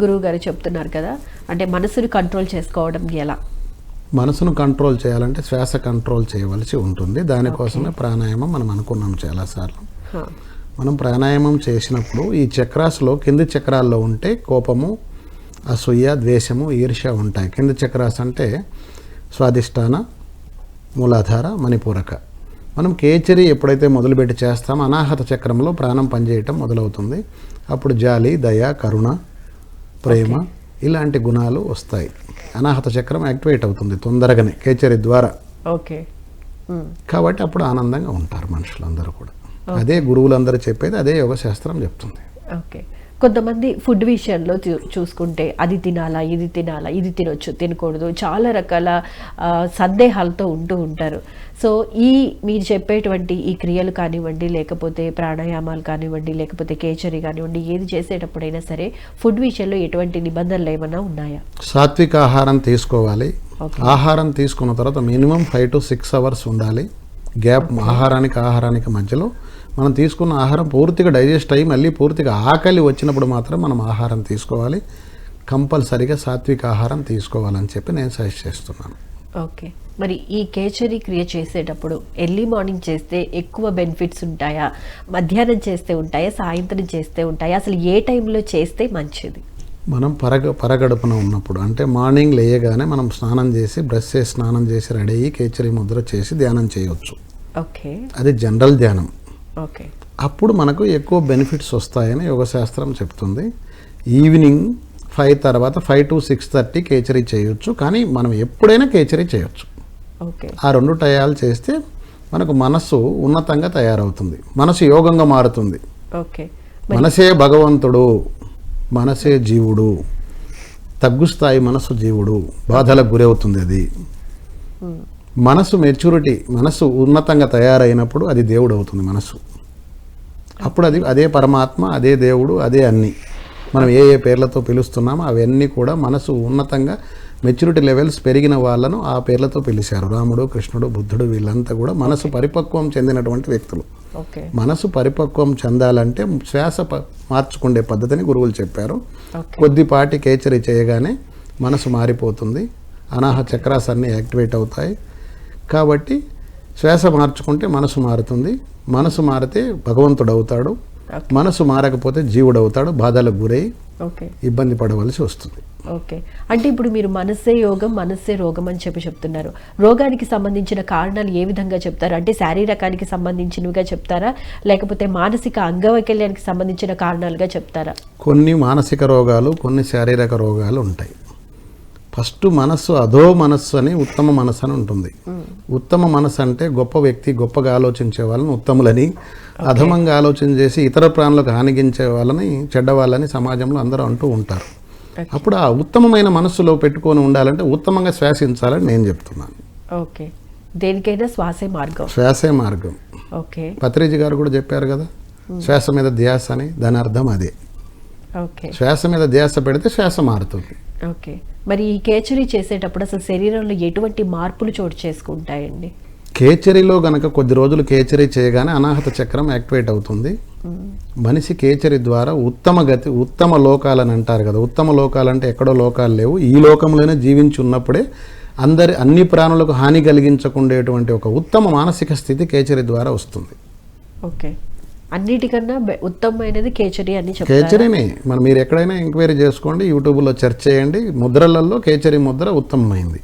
గురువు గారు చెప్తున్నారు కదా అంటే మనసుని కంట్రోల్ చేసుకోవడం ఎలా? మనసును కంట్రోల్ చేయాలంటే శ్వాస కంట్రోల్ చేయవలసి ఉంటుంది. దానికోసమే ప్రాణాయామం మనం అనుకున్నాం చాలాసార్లు. మనం ప్రాణాయామం చేసినప్పుడు ఈ చక్రాస్లో కింది చక్రాల్లో ఉంటే కోపము అసూయ ద్వేషము ఈర్ష్య ఉంటాయి. కింది చక్రాస్ అంటే స్వాదిష్టాన మూలాధార మణిపూరక. మనం కేచరి ఎప్పుడైతే మొదలుపెట్టి చేస్తామో అనాహత చక్రంలో ప్రాణం పనిచేయటం మొదలవుతుంది. అప్పుడు జాలి దయ కరుణ ప్రేమ ఇలాంటి గుణాలు వస్తాయి. అనాహత చక్రం యాక్టివేట్ అవుతుంది తొందరగానే కేచరి ద్వారా. ఓకే. కాబట్టి అప్పుడు ఆనందంగా ఉంటారు మనుషులందరూ కూడా. అదే గురువులందరూ చెప్పేది అదే యోగ శాస్త్రం చెప్తుంది. ఓకే. కొంతమంది ఫుడ్ విషయంలో చూసుకుంటే అది తినాలా ఇది తినాలా ఇది తినొచ్చు తినకూడదు చాలా రకాల సందేహాలతో ఉంటూ ఉంటారు. సో ఈ మీరు చెప్పేటువంటి ఈ క్రియలు కానివ్వండి లేకపోతే ప్రాణాయామాలు కానివ్వండి లేకపోతే కేచరి కానివ్వండి ఏది చేసేటప్పుడైనా సరే ఫుడ్ విషయంలో ఎటువంటి నిబంధనలు ఏమైనా ఉన్నాయా? సాత్విక ఆహారం తీసుకోవాలి. ఆహారం తీసుకున్న తర్వాత minimum five to six hours ఉండాలి. గ్యాప్ ఆహారానికి ఆహారానికి మధ్యలో మనం తీసుకున్న ఆహారం పూర్తిగా డైజెస్ట్ అయ్యి మళ్ళీ పూర్తిగా ఆకలి వచ్చినప్పుడు మాత్రం మనం ఆహారం తీసుకోవాలి. కంపల్సరీగా సాత్విక ఆహారం తీసుకోవాలని చెప్పి నేను సజెస్ట్ చేస్తున్నాను. ఓకే. మరి ఈ కేచరి క్రియ చేసేటప్పుడు ఎర్లీ మార్నింగ్ చేస్తే ఎక్కువ బెనిఫిట్స్ ఉంటాయా? మధ్యాహ్నం చేస్తే ఉంటాయా? సాయంత్రం చేస్తే ఉంటాయా? అసలు ఏ టైంలో చేస్తే మంచిది? మనం పరగ పరగడుపున ఉన్నప్పుడు అంటే మార్నింగ్ లేయగానే మనం స్నానం చేసి బ్రష్ చేసి స్నానం చేసి రెడీ అయ్యి కేచరి ముద్ర చేసి ధ్యానం చేయొచ్చు. ఓకే. అది జనరల్ ధ్యానం. ఓకే. అప్పుడు మనకు ఎక్కువ బెనిఫిట్స్ వస్తాయని యోగశాస్త్రం చెప్తుంది. ఈవినింగ్ ఫైవ్ తర్వాత ఫైవ్ టు సిక్స్ థర్టీ కేచరీ చేయొచ్చు కానీ మనం ఎప్పుడైనా కేచరీ చేయొచ్చు. ఓకే. ఆ రెండు టయాలు చేస్తే మనకు మనస్సు ఉన్నతంగా తయారవుతుంది. మనసు యోగంగా మారుతుంది. ఓకే. మనసే భగవంతుడు మనసే జీవుడు తగ్గుస్థాయి మనసు జీవుడు బాధలకు గురవుతుంది అది. మనసు మెచ్యూరిటీ మనసు ఉన్నతంగా తయారైనప్పుడు అది దేవుడు అవుతుంది మనసు. అప్పుడు అది అదే పరమాత్మ అదే దేవుడు అదే అన్ని. మనం ఏ ఏ పేర్లతో పిలుస్తున్నామో అవన్నీ కూడా మనసు ఉన్నతంగా మెచ్యూరిటీ లెవెల్స్ పెరిగిన వాళ్ళను ఆ పేర్లతో పిలిచారు. రాముడు కృష్ణుడు బుద్ధుడు వీళ్ళంతా కూడా మనసు పరిపక్వం చెందినటువంటి వ్యక్తులు. మనసు పరిపక్వం చెందాలంటే శ్వాస మార్చుకునే పద్ధతిని గురువులు చెప్పారు. కొద్దిపాటి కేచరి చేయగానే మనసు మారిపోతుంది. అనాహ చక్రాస్ అన్నీ యాక్టివేట్ అవుతాయి. కాబట్టి శ్వాస మార్చుకుంటే మనసు మారుతుంది. మనసు మారితే భగవంతుడు అవుతాడు. మనసు మారకపోతే జీవుడు అవుతాడు బాధలకు గురై ఓకే ఇబ్బంది పడవలసి వస్తుంది. ఓకే అంటే ఇప్పుడు మీరు మనస్సే యోగం మనస్సే రోగం అని చెప్పి చెప్తున్నారు. రోగానికి సంబంధించిన కారణాలు ఏ విధంగా చెప్తారు? అంటే శారీరకానికి సంబంధించినవిగా చెప్తారా? లేకపోతే మానసిక అంగవైకల్యానికి సంబంధించిన కారణాలుగా చెప్తారా? కొన్ని మానసిక రోగాలు కొన్ని శారీరక రోగాలు ఉంటాయి. ఫస్ట్ మనస్సు అధో మనస్సు అని ఉత్తమ మనస్సు అని ఉంటుంది. ఉత్తమ మనస్సు అంటే గొప్ప వ్యక్తి గొప్పగా ఆలోచించే వాళ్ళని ఉత్తములని అధమంగా ఆలోచన చేసి ఇతర ప్రాణులకు హానిగించే వాళ్ళని చెడ్డ వాళ్ళని సమాజంలో అందరూ అంటూ ఉంటారు. అప్పుడు ఆ ఉత్తమమైన మనస్సులో పెట్టుకొని ఉండాలంటే ఉత్తమంగా శ్వాసించాలని నేను చెప్తున్నాను. ఓకే. దేనికైనా శ్వాసే మార్గం. శ్వాసే మార్గం. ఓకే. పత్రిజీ గారు కూడా చెప్పారు కదా శ్వాస మీద ధ్యాస అని దాని అర్థం అదే. ఓకే. శ్వాస మీద ధ్యాస పెడితే శ్వాస మారుతుంది. ఓకే. మరి ఈ కేచరీ చేసేటప్పుడు అసలు శరీరంలో ఎటువంటి మార్పులు చోటు చేసుకుంటాయండి? కేచరిలో గనక కొద్ది రోజులు కేచరి చేయగానే అనాహత చక్రం యాక్టివేట్ అవుతుంది. మనిషి కేచరి ద్వారా ఉత్తమ గతి ఉత్తమ లోకాలని అంటారు కదా. ఉత్తమ లోకాలంటే ఎక్కడో లోకాలు లేవు. ఈ లోకంలోనే జీవించి ఉన్నప్పుడే అందరి అన్ని ప్రాణులకు హాని కలిగించకుండేటువంటి ఒక ఉత్తమ మానసిక స్థితి కేచరి ద్వారా వస్తుంది. ఓకే. అన్నిటికన్నా ఉత్తమమైనది కేచరి అని చెప్తారు. కేచరినే మనం మీరు ఎక్కడైనా ఎంక్వైరీ చేసుకోండి యూట్యూబ్లో సెర్చ్ చేయండి. ముద్రలలో కేచరి ముద్ర ఉత్తమమైంది.